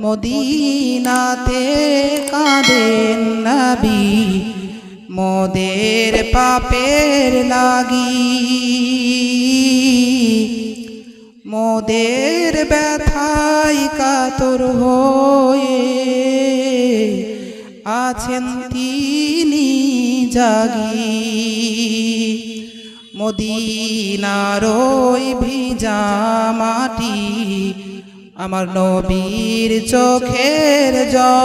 মদিনাতে কাঁদেন নবী, মোদের পাপের লাগি। মোদের ব্যথায় কাতর হয়ে আছেন তিনি জাগি। মদিনার ওই ভিজা মাটি আমার নবীর চোখের জল।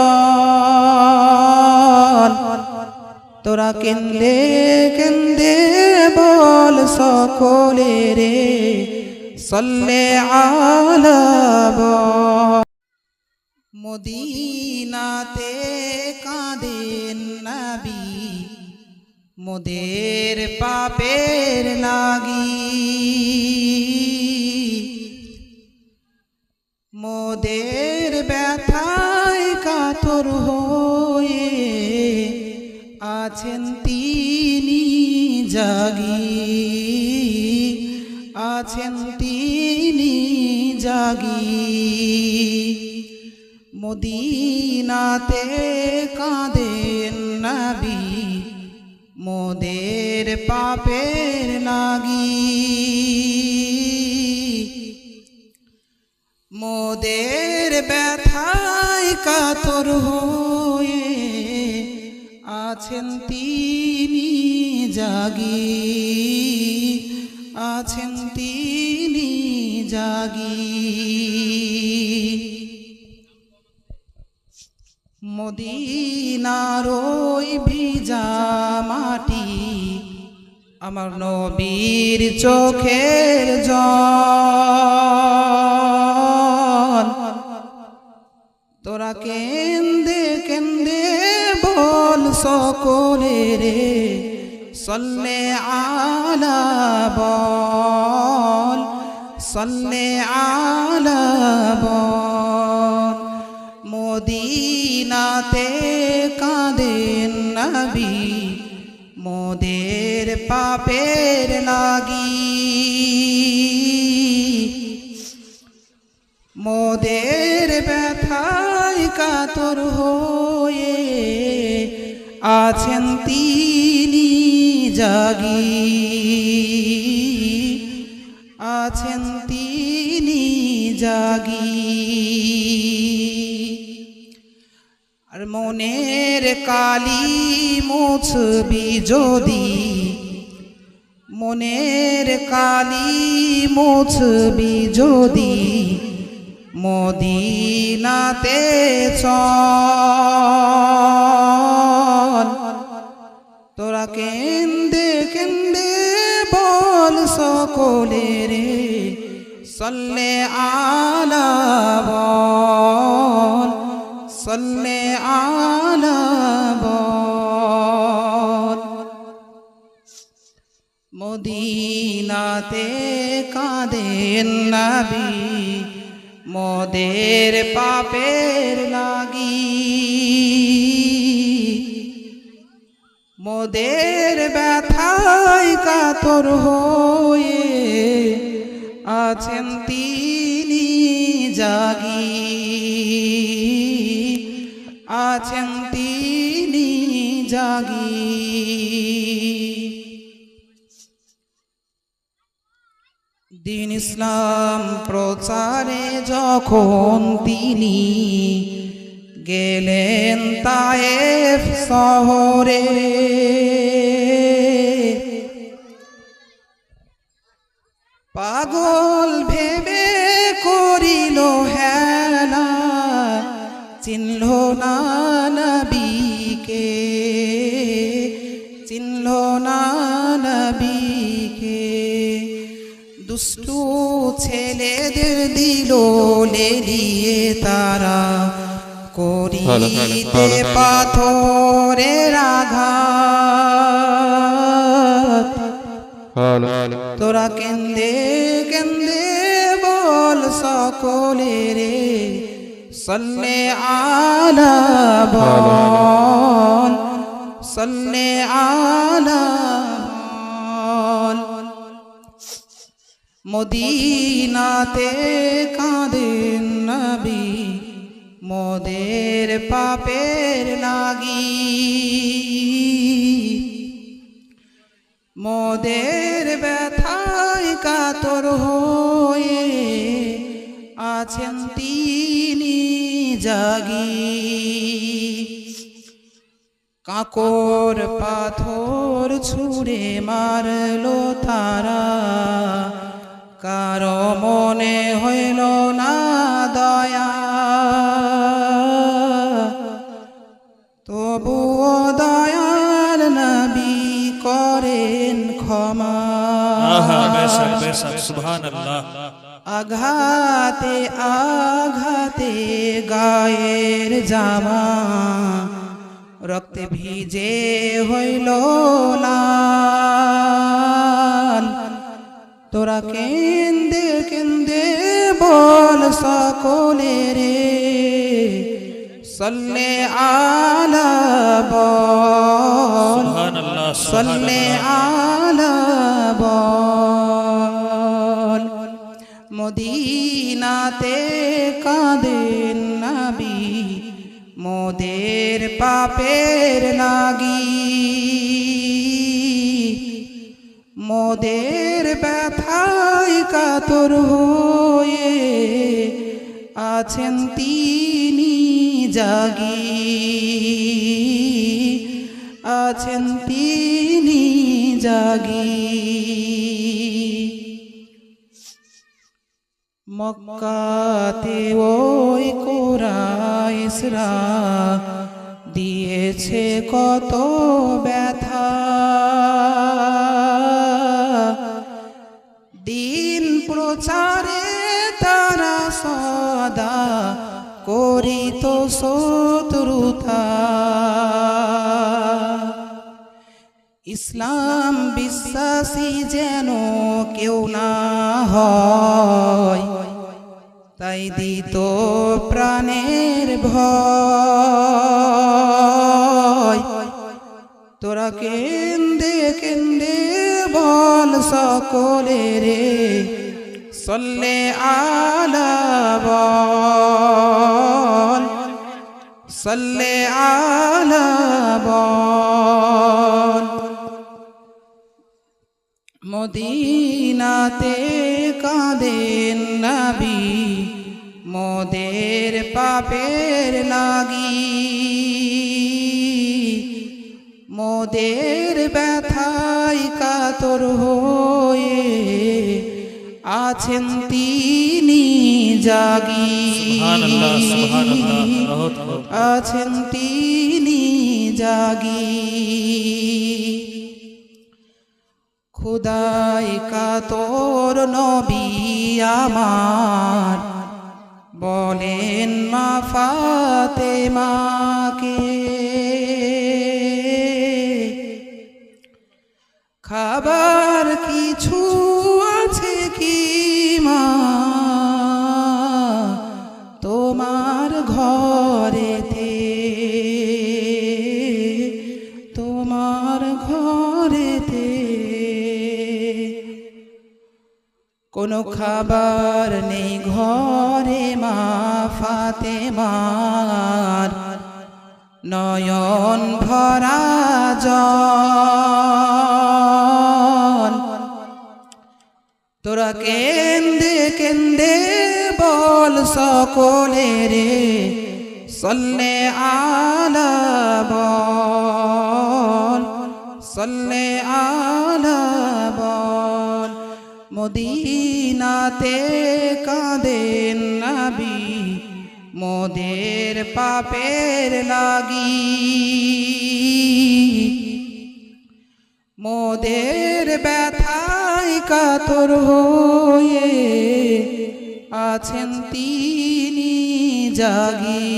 তোরা কেন্দে কেন্দে বল সকলে রে, সল্লে আলাব মদিনাতে কাঁদেন নবী, মোদের পাপের লাগি মোদের ব্যথায় কাতর হয়ে আছেন তিনি জাগি, আছেন তিনি জাগি। মদিনাতে কাঁদেন নবী, মোদের পাপের লাগি মোদের ব্যথায় কাতর হয়ে আছেন তিনি জাগি, আছেন তিনি জাগি। মদিনার ওই ভিজা মাটি আমার নবীর চোখের জল। কেন্দে কেন্দে বল সকলে রে সল্লে আলা বল, সল্লে আলা বল। মদিনাতে কাঁদেন নবী, মোদের পাপের লাগি আছেন তিনি জাগি। আছেন তিনি জাগি। আর মনের কালি মুছবি যদি, মনের কালি মুছবি যদি মদিনাতে চল তোরা কেন্দে কেন্দে বল সকলে রে সল্লে আলা সল্লে আলা মদিনাতে কাঁদেন নবী। মোদের পাপের লাগি। মোদের ব্যথায় কাতর হয়ে আছেন তিনি জাগি। আছেন তিনি জাগি। ইসলাম প্রচারে যখন তিনি গেলেন তায়েফ শহরে। পাগল দুষ্টু ছেলেদের দিল লেলিয়ে তারা। করিতে পাথরের আঘাত। তোরা কেন্দে কেন্দে বল সকলে রে। সল্লে আলা বল সল্লে আলা মদিনাতে কাঁদেন নবী, মোদের পাপের লাগি। মোদের ব্যথায় কাতর হয়ে আছেন তিনি জাগি। কাকর পাথর ছুঁড়ে মারলো তারা কারও মনে হইল না দয়া। তবুও দয়াল নবী করেন ক্ষমা। আঘাতে আঘাতে গায়ের জামা। রক্তে ভিজে হইল লাল তোরা কেন্দে কেন্দে বল সকলে রে সল্লে আলা বল সল্লে আলা বল মদিনাতে কাঁদেন নবী মোদের পাপের লাগি মোদের ব্যথায় কাতর হয়ে আছেন তিনি জাগি। আছেন তিনি জাগি। মক্কাতে ওই কোরাইসরা দিয়েছে কত ব্যথা। প্রচারে তারা সদা করিত শত্রুতা। ইসলাম বিশ্বাসী যেন কেউ না হয়, তাই দিত প্রাণের ভয়। তোরা কেন্দে কেন্দে বল সকলে রে সল্লে আলা বল, সল্লে আলা বল। মদিনাতে কাঁদেন নবী, মোদের পাপের লাগি। মোদের ব্যথায় কাতর হয়ে আছেন তিনি জাগি। আছেন তিনি জাগি। খুদাই কাতর নবী আমার বলেন মা ফাতে মাকে খাবার খাবার নেই ঘরে মা ফাতে মার নয়ন ভরা তোরা কেন্দে কেন্দে বল সকলে রে সল্লে আলা বল, সল্লে আলা মদিনাতে কাঁদেন নবী, মোদের পাপের লাগি। মোদের ব্যথায় কাতর হয়ে আছেন তিনি জাগি,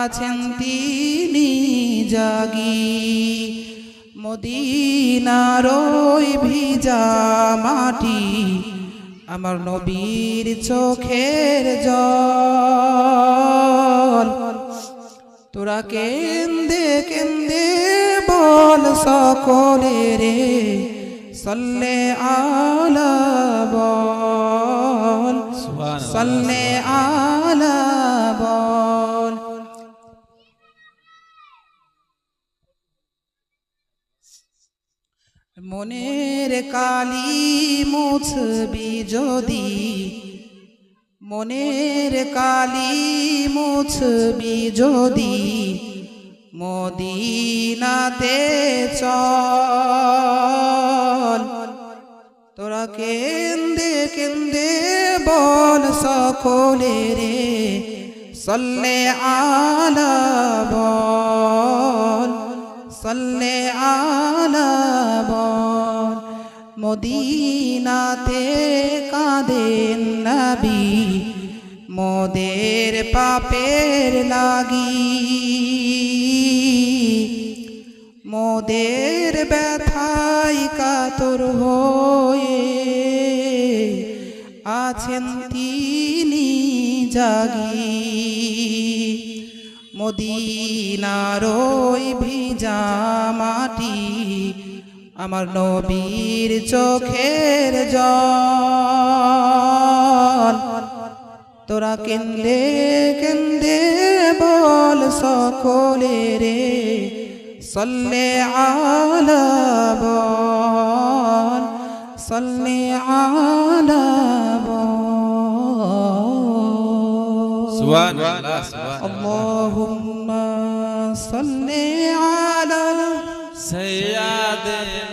আছেন তিনি জাগি। মদিনার ওই ভিজা মাটি আমার নবীর চোখের জল। তোরা কেন্দে কেন্দে বল সকলে রে সল্লে আলা বল। সল্লে আলা মনের কালি মুছবি যদি, মনের কালি মুছবি যদি, মদিনাতে চল। তোরা কেন্দে কেন্দে বল সকলে রে, সল্লে আলা বল। সল্লে আলা বল মদিনাতে কাঁদেন নবী, মোদের পাপের লাগি। মোদের ব্যথাই কাতর হয়ে আছেন তিনি জাগি। মদিনারই ভিজা মাটি আমার নবীর চোখের জল। তোরা কেন্দে কেন্দে বল সকলে রে সল্লে আল সল্লে আল বল। صل على سيدنا